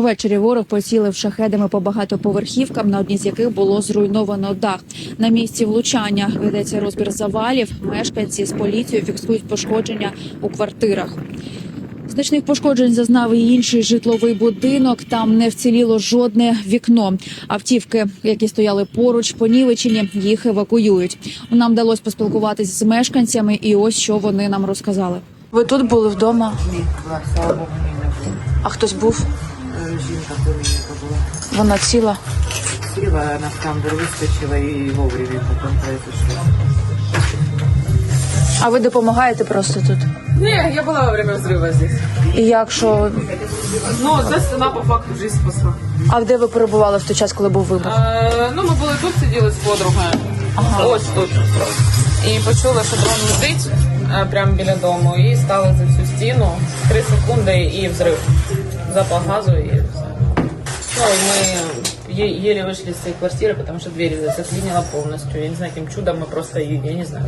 Ввечері ворог поцілив шахедами по багатоповерхівкам, на одній з яких було зруйновано дах. На місці влучання ведеться розбір завалів. Мешканці з поліцією фіксують пошкодження у квартирах. Значних пошкоджень зазнав і інший житловий будинок. Там не вціліло жодне вікно. Автівки, які стояли поруч, понівечені, їх евакуюють. Нам вдалося поспілкуватися з мешканцями, і ось що вони нам розказали. Ви тут були вдома? Ні, слава Богу, ні, не було. А хтось був? Жінка племінника була. Вона ціла. Сіла, вона в тамбур вискочила і вовремя потім произошло. А ви допомагаєте просто тут? Не, я была во время взрыва здесь. І як що? Ну, ця стена по факту жизнь спасла. А де ви перебували в той час, коли був вибух? Е, ну, ми були тут, сиділи з подругою. Ось тут. І почули, що дрон летить е, прямо біля дому, і стали за цю стіну. Три секунди і взрив. Запах газу і все. Ну, і ми е- еле вышли из своей квартиры, потому что дверь заклинила полностью. Я не знаю, каким чудом мы просто, я не знаю,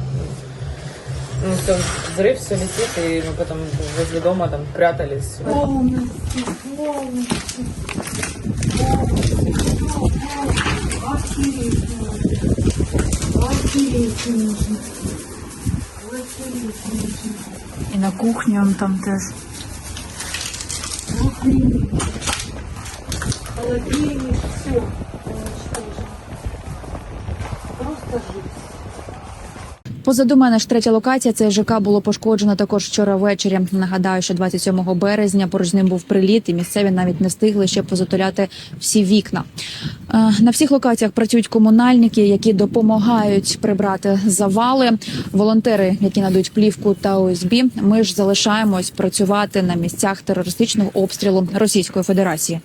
ну, все, взрыв, все летит, и мы потом возле дома там прятались. І на кухні он там Теж. Позаду мене ж третя локація. Це ЖК було пошкоджено також вчора ввечері. Нагадаю, що 27 березня поруч ним був приліт, і місцеві навіть не встигли ще позатуляти всі вікна. Е, На всіх локаціях працюють комунальники, які допомагають прибрати завали. Волонтери, які надають плівку та ОСБ. Ми ж залишаємось працювати на місцях терористичного обстрілу Російської Федерації.